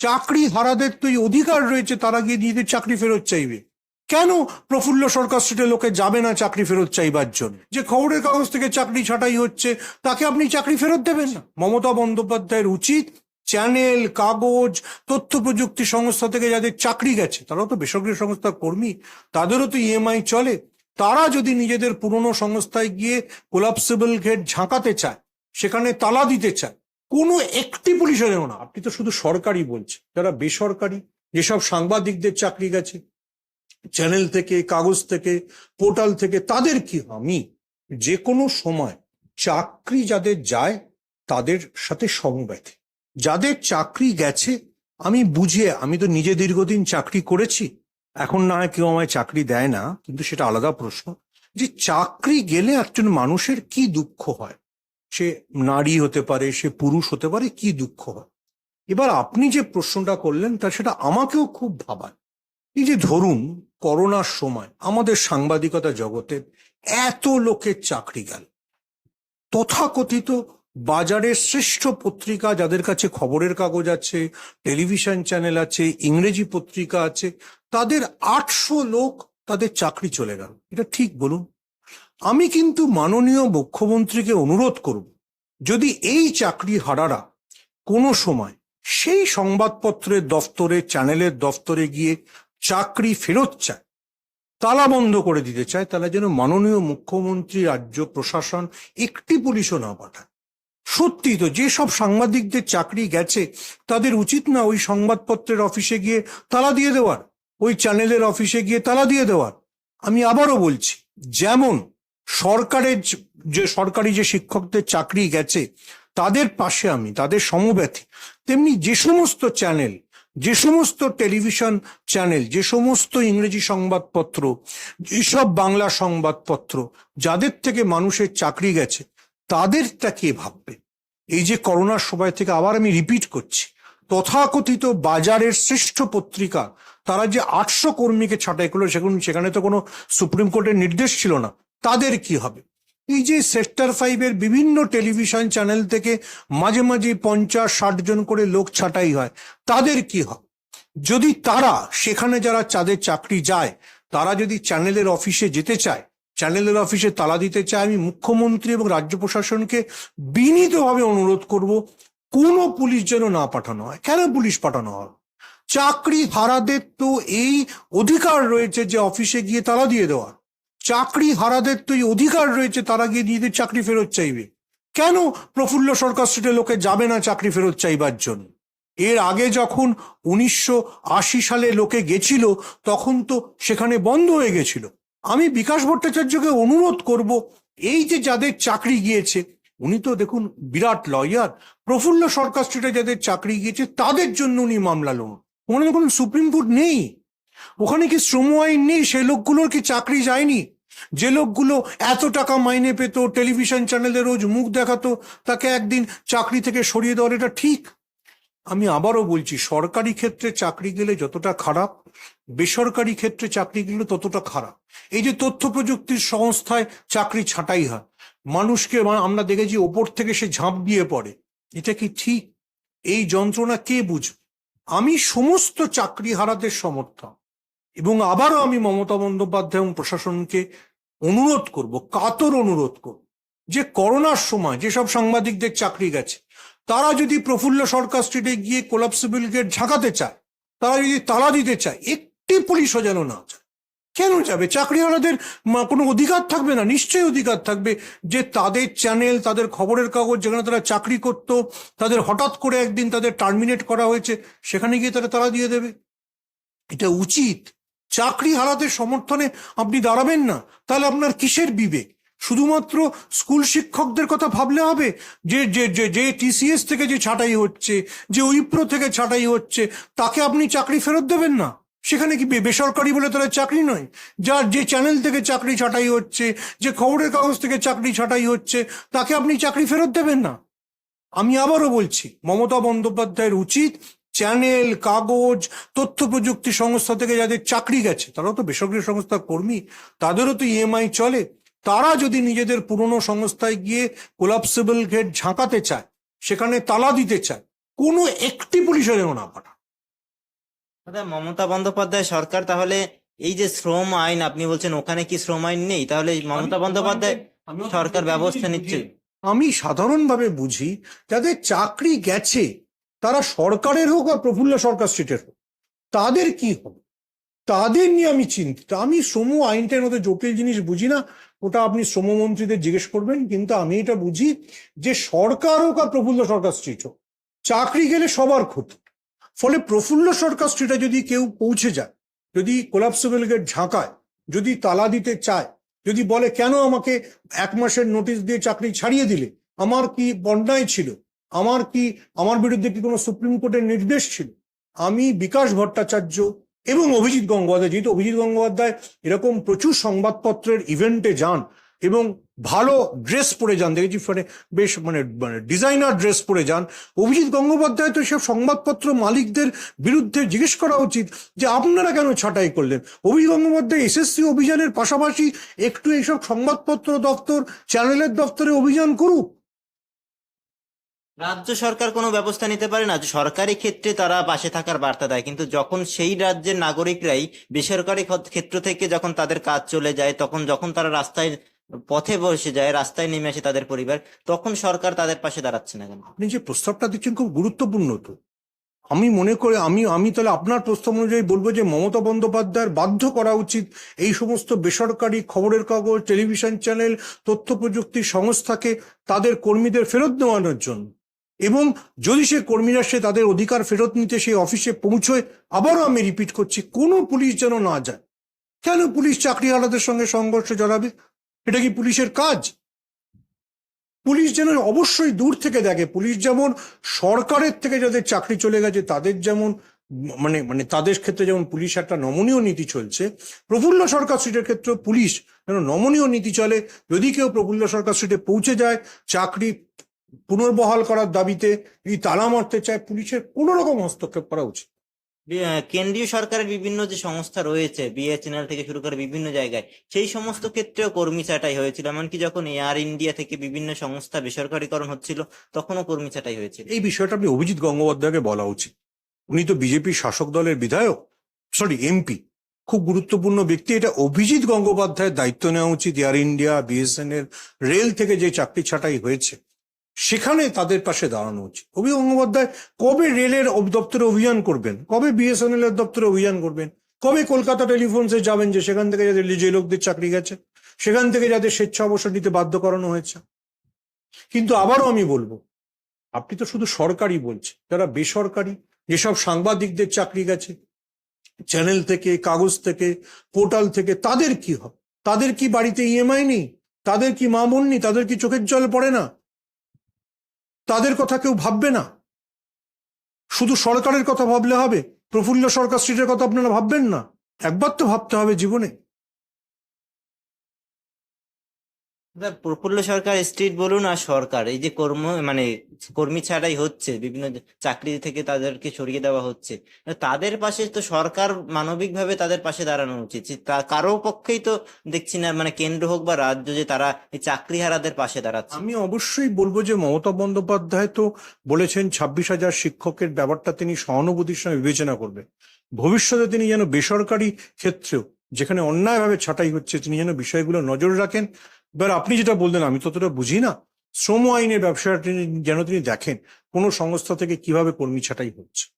চাকরি হারাদের তো অধিকার রয়েছে, তারা গিয়ে নিজেদের চাকরি ফেরত চাইবে। কেন প্রফুল্ল সরকার স্ট্রিটে লোকে যাবে না চাকরি ফেরত চাইবার জন্য? যে খবরের কাগজ থেকে চাকরি ছাঁটাই হচ্ছে, তাকে আপনি চাকরি ফেরত দেবেন না। মমতা বন্দ্যোপাধ্যায়ের উচিত চ্যানেল, কাগজ, তথ্য প্রযুক্তি সংস্থা থেকে যাদের চাকরি গেছে, তারাও তো বেসরকারি সংস্থার কর্মী, তাদেরও তো ইএমআই চলে। তারা যদি নিজেদের পুরনো সংস্থায় গিয়ে কোলাপসিবল গেট ঝাঁকাতে চায়, সেখানে তালা দিতে চায় কোনো একটি পুলিশেরও না। আপনি তো শুধু সরকারি বলছেন। যারা বেসরকারি, যেসব সাংবাদিকদের চাকরি গেছে, চ্যানেল থেকে, কাগজ থেকে, পোর্টাল থেকে, তাদের কি আমি যে কোনো সময় চাকরি যাদের যায়, তাদের সাথে সমব্যথী যাদের চাকরি গেছে, আমি বুঝিয়ে, আমি তো নিজে দীর্ঘদিন চাকরি করেছি। এখন না হয় কেউ আমায় চাকরি দেয় না, কিন্তু সেটা আলাদা প্রশ্ন। যে চাকরি গেলে একজন মানুষের কি দুঃখ হয়? সে নারী হতে পারে, সে পুরুষ হতে পারে, কি দুঃখ হয়? এবার আপনি যে প্রশ্নটা করলেন তা সেটা আমাকেও খুব ভাবায় এই যে ধরুন, করোনার সময় আমাদের সাংবাদিকতা জগতে এত লোকের চাকরি গেল। তথাকথিত বাজারের শ্রেষ্ঠ পত্রিকা যাদের কাছে খবরের কাগজ আছে, টেলিভিশন চ্যানেল আছে, ইংরেজি পত্রিকা আছে, তাদের আটশো লোক তাদের চাকরি চলে গেল। এটা ঠিক বলুন। আমি কিন্তু মাননীয় মুখ্যমন্ত্রীকে অনুরোধ করব, যদি এই চাকরি হারারা কোনো সময় সেই সংবাদপত্রের দফতরে, চ্যানেলের দফতরে গিয়ে চাকরি ফেরত চায়, তালা বন্ধ করে দিতে চায়, তাহলে যেন মাননীয় মুখ্যমন্ত্রী, রাজ্য প্রশাসন একটি পুলিশও না পাঠায়। সত্যি তো যেসব সাংবাদিকদের চাকরি গেছে, তাদের উচিত না ওই সংবাদপত্রের অফিসে গিয়ে তালা দিয়ে দেওয়ার, ওই চ্যানেলের অফিসে গিয়ে তালা দিয়ে দেওয়ার। আমি আবারও বলছি, যেমন সরকারের যে- সরকারি যে শিক্ষকদের চাকরি গেছে, তাদের পাশে আমি, তাদের সমব্যথী, তেমনি যে সমস্ত চ্যানেল, যে সমস্ত টেলিভিশন চ্যানেল, যে সমস্ত ইংরেজি সংবাদপত্র, যেসব বাংলা সংবাদপত্র, যাদের থেকে মানুষের চাকরি গেছে, তাদেরটা কে ভাববে? এই যে করোনার সময় থেকে আবার আমি রিপিট করছি, তথাকথিত বাজারের শ্রেষ্ঠ পত্রিকা, তারা যে আটশো কর্মীকে ছাঁটাই করল সেখানে সেখানে তো কোনো সুপ্রিম কোর্টের নির্দেশ ছিল না তাদের কি হবে? এই যে সেক্টর ফাইভের বিভিন্ন টেলিভিশন চ্যানেল থেকে মাঝে মাঝে পঞ্চাশ, ষাট জন করে লোক ছাঁটাই হয়, তাদের কি হবে? যদি তারা সেখানে যারা চাঁদের চাকরি যায়, তারা যদি চ্যানেলের অফিসে যেতে চায় চ্যানেলের অফিসে তালা দিতে চায়, আমি মুখ্যমন্ত্রী এবং রাজ্য প্রশাসনকে বিনীতভাবে অনুরোধ করব, কোনো পুলিশ যেন না পাঠানো হয়। কেন পুলিশ পাঠানো হয়? চাকরি হারাদের তো এই অধিকার রয়েছে যে অফিসে গিয়ে তালা দিয়ে দেওয়ার চাকরি হারাদের তো অধিকার রয়েছে, তারা গিয়ে নিজেদের চাকরি ফেরত চাইবে। কেন প্রফুল্ল সরকার স্ট্রিটে লোকে যাবে না চাকরি ফেরত চাইবার জন্য? এর আগে যখন উনিশশো আশি সালে লোকে গেছিল, তখন তো সেখানে বন্ধ হয়ে গেছিল। আমি বিকাশ ভট্টাচার্যকে অনুরোধ করব, এই যে যাদের চাকরি গিয়েছে, উনি তো দেখুন বিরাট লয়ার, প্রফুল্ল সরকার স্ট্রিটে যাদের চাকরি গিয়েছে, তাদের জন্য উনি মামলা লোন ওখানে কোনো সুপ্রিম কোর্ট নেই। ওখানে কি শ্রম আইন নেই? সেই লোকগুলোর কি চাকরি যায়নি? যে লোকগুলো এত টাকা মাইনে পেত, টেলিভিশন চ্যানেলে রোজ মুখ দেখাতো, তাকে একদিন চাকরি থেকে সরিয়ে দেওয়ার এটা ঠিক? আমি আবারও বলছি, সরকারি ক্ষেত্রে চাকরি গেলে যতটা খারাপ, বেসরকারি ক্ষেত্রে চাকরি গেলে ততটা খারাপ। এই যে তথ্য প্রযুক্তির সংস্থায় চাকরি ছাঁটাই হয়, মানুষকে আমরা দেখেছি ওপর থেকে সে ঝাঁপ দিয়ে পড়ে। এটা কি ঠিক? এই যন্ত্রণা কে বুঝবে? আমি সমস্ত চাকরি হারাদের সমর্থক। এবং আবারও আমি মমতা বন্দ্যোপাধ্যায় এবং প্রশাসনকে অনুরোধ করব, কাতর অনুরোধ করব যে করোনার সময় যেসব সাংবাদিকদের চাকরি গেছে, তারা যদি প্রফুল্ল সরকার স্ট্রিটে গিয়ে কোলাপসিবল গেট ঝাঁকাতে চায়, তারা যদি তালা দিতে চায়, একটি পুলিশও যেন না যায় কেন যাবে? চাকরিওয়ালাদের কোনো অধিকার থাকবে না, নিশ্চয়ই অধিকার থাকবে যে তাদের চ্যানেল তাদের খবরের কাগজ যেখানে তারা চাকরি করত, তাদের হঠাৎ করে একদিন তাদের টার্মিনেট করা হয়েছে, সেখানে গিয়ে তারা তালা দিয়ে দেবে। এটা উচিত। চাকরি হারাতে সমর্থনে আপনি দাঁড়াবেন না। তাহলে আপনার কিসের বিবেক? শুধুমাত্র স্কুল শিক্ষকদের কথা ভাবলে হবে? যে যে যে যে টিসিএস থেকে যে ছাঁটাই হচ্ছে, যে উইপ্রো থেকে ছাঁটাই হচ্ছে, তাকে আপনি চাকরি ফেরত দেবেন না? সেখানে কি বেসরকারি বলে তারা চাকরি নয়? যার যে চ্যানেল থেকে চাকরি ছাঁটাই হচ্ছে, যে খবরের কাগজ থেকে চাকরি ছাঁটাই হচ্ছে, তাকে আপনি চাকরি ফেরত দেবেন না? আমি আবারও বলছি, মমতা বন্দ্যোপাধ্যায়ের উচিত চ্যানেল কাগজ তথ্য প্রযুক্তি সংস্থা থেকে যাদের চাকরি গেছে তারাও তো বেসরকারি সংস্থার কর্মী তাদেরও তো ইএমআই চলে। তারা যদি নিজেদের পুরনো সংস্থায় গিয়ে কোলাপসিবল গেট ঝাঁকাতে চায় সেখানে তালা দিতে চায় কোনো একটি পুলিশের না দাদা মমতা বন্দ্যোপাধ্যায় সরকার তাহলে এই যে শ্রম আইন আপনি বলছেন ওখানে কি শ্রম আইন নেই? তাহলে এই মমতা বন্দ্যোপাধ্যায় সরকার ব্যবস্থা নিচ্ছে। আমি সাধারণভাবে বুঝি যাদের চাকরি গেছে তারা সরকারের হোক আর প্রফুল্ল সরকার স্ট্রিটের হোক, তাদের কি হবে? তাদের নিয়ে আমি চিন্তিত। আমি শ্রম আইনটার মতো জটিল জিনিস বুঝি না, ওটা আপনি শ্রমমন্ত্রীদের জিজ্ঞেস করবেন, কিন্তু আমি এটা বুঝি যে সরকার হোক আর প্রফুল্ল সরকার স্ট্রিট হোক, চাকরি গেলে সবার ক্ষতি। ফলে প্রফুল্ল সরকার স্ট্রিটে যদি কেউ পৌঁছে যায়, যদি কোলাপসিবল গেট ঝাঁকায়, যদি তালা দিতে চায়, যদি বলে, কেন আমাকে এক মাসের নোটিশ দিয়ে চাকরি ছাড়িয়ে দিলে? আমার কি বন্যায় ছিল? আমার কি, আমার বিরুদ্ধে কি কোনো সুপ্রিম কোর্টের নির্দেশ ছিল? আমি বিকাশ ভট্টাচার্য এবং অভিজিৎ গঙ্গোপাধ্যায়, যেহেতু অভিজিৎ গঙ্গোপাধ্যায় এরকম প্রচুর সংবাদপত্রের ইভেন্টে যান এবং ভালো ড্রেস পরে যান, দেখেছি মানে বেশ মানে মানে ডিজাইনার ড্রেস পরে যান, অভিজিৎ গঙ্গোপাধ্যায় তো সব সংবাদপত্র মালিকদের বিরুদ্ধে জিজ্ঞেস করা উচিত যে আপনারা কেন ছাঁটাই করলেন? অভিজিৎ গঙ্গোপাধ্যায় এসএসসি অভিযানের পাশাপাশি একটু এইসব সংবাদপত্র দপ্তর চ্যানেলের দপ্তরে অভিযান করুক। রাজ্য সরকার কোনো ব্যবস্থা নিতে পারে না। সরকারি ক্ষেত্রে তারা পাশে থাকার বার্তা দেয়, কিন্তু যখন সেই রাজ্যের নাগরিকরাই বেসরকারি ক্ষেত্র থেকে যখন তাদের কাজ চলে যায়, তখন যখন তারা রাস্তায় পথে বসে যায়, রাস্তায় নেমে আসে তাদের পরিবার, তখন সরকার তাদের পাশে দাঁড়াচ্ছে না কেন? আপনি যে প্রস্তাবটা দিচ্ছেন খুব গুরুত্বপূর্ণ তো। আমি মনে করি, আমি আমি তাহলে আপনার প্রস্তাব অনুযায়ী বলব যে মমতা বন্দ্যোপাধ্যায়ের বাধ্য করা উচিত এই সমস্ত বেসরকারি খবরের কাগজ, টেলিভিশন চ্যানেল, তথ্য প্রযুক্তি সংস্থাকে তাদের কর্মীদের ফেরত দেওয়ানোর জন্য। এবং যদি সে কর্মীরা সে তাদের অধিকার ফেরত নিতে সেই অফিসে পৌঁছয়, আবারও আমি রিপিট করছি, কোনো পুলিশ যেন না যায়। কেন পুলিশ চাকরিহারাদের সঙ্গে সংঘর্ষ জড়াবে এটা কি পুলিশের কাজ? পুলিশ যেন অবশ্যই দূর থেকে দেখে। পুলিশ যেমন সরকারের থেকে যাদের চাকরি চলে গেছে, তাদের যেমন মানে মানে তাদের ক্ষেত্রে যেমন পুলিশ একটা নমনীয় নীতি চলছে, প্রফুল্ল সরকার স্ট্রিটের ক্ষেত্রে পুলিশ যেন নমনীয় নীতি চলে। যদি কেউ প্রফুল্ল সরকার স্ট্রিটে পৌঁছে যায়, চাকরি পুনর্বহাল করার দাবিতে যদি তালা মারতে চায় পুলিশের কোনো রকম হস্তক্ষেপ করা উচিত। কেন্দ্রীয় সরকারের বিভিন্ন যে সংস্থা রয়েছে বিএসএনএল থেকে শুরু করে বিভিন্ন জায়গায় সেই সমস্ত ক্ষেত্রেও কর্মী ছাঁটাই হয়েছিল। এমনকি যখন এয়ার ইন্ডিয়া থেকে বিভিন্ন সংস্থা বেসরকারীকরণ হচ্ছিল তখনও কর্মী ছাঁটাই হয়েছিল। এই বিষয়টা আপনি অভিজিৎ গঙ্গোপাধ্যায়কে বলা উচিত। উনি তো বিজেপির শাসক দলের বিধায়ক সরি এমপি খুব গুরুত্বপূর্ণ ব্যক্তি। এটা অভিজিৎ গঙ্গোপাধ্যায়ের দায়িত্ব নেওয়া উচিত। এয়ার ইন্ডিয়া বিএসএনএল রেল থেকে যে চাকরি ছাঁটাই হয়েছে। সেখানে তাদের পাশে দাঁড়ানো উচিত। অভিজিৎ গঙ্গোপাধ্যায়, কবে রেলের দপ্তরে অভিযান করবেন? কবে বিএসএনএল এর দপ্তরে অভিযান করবেন? কবে কলকাতা টেলিফোনসে যাবেন যে সেখান থেকে যাদের যে লোকদের চাকরি গেছে? সেখান থেকে যাদের স্বেচ্ছা অবসর নিতে বাধ্য করানো হয়েছে? কিন্তু আবারও আমি বলব, আপনি তো শুধু সরকারি বলছেন, যারা বেসরকারি, যেসব সাংবাদিকদের চাকরি গেছে, চ্যানেল থেকে, কাগজ থেকে, পোর্টাল থেকে, তাদের কি হবে? তাদের কি বাড়িতে ইএমআই নেই? তাদের কি মা বোন নেই? তাদের কি চোখের জল পড়ে না? তাদের কথা কেউ ভাববে না। শুধু সরকারের কথা ভাবলে হবে, প্রফুল্ল সরকার স্ট্রিটের কথা আপনারা ভাববেন না। একবার তো ভাবতে হবে জীবনে। প্রফুল্ল সরকার স্টেট বলুন আর সরকার, এই যে কর্ম মানে কর্মী ছাঁটাই হচ্ছে, বিভিন্ন চাকরি থেকে তাদেরকে সরিয়ে দেওয়া হচ্ছে, তাদের পাশে তো সরকার মানবিকভাবে তাদের পাশে দাঁড়ানো উচিত কারও পক্ষেই তো দেখছি না মানে কেন্দ্র হোক বা রাজ্য যে তারা এই চাকরিহারাদের পাশে দাঁড়াচ্ছে। আমি অবশ্যই বলব যে মমতা বন্দ্যোপাধ্যায় তো বলেছেন ছাব্বিশ হাজার শিক্ষকের ব্যাপারটা তিনি সহানুভূতির সঙ্গে বিবেচনা করবেন ভবিষ্যতে তিনি যেন বেসরকারি ক্ষেত্রেও যেখানে অন্যায়ভাবে ছাঁটাই হচ্ছে তিনি যেন বিষয়গুলো নজর রাখেন এবার আপনি যেটা বললেন, আমি ততটা বুঝি না। শ্রম আইনের ব্যবসাটা যেন তিনি দেখেন, কোন সংস্থা থেকে কীভাবে কর্মী ছাটাই হচ্ছে।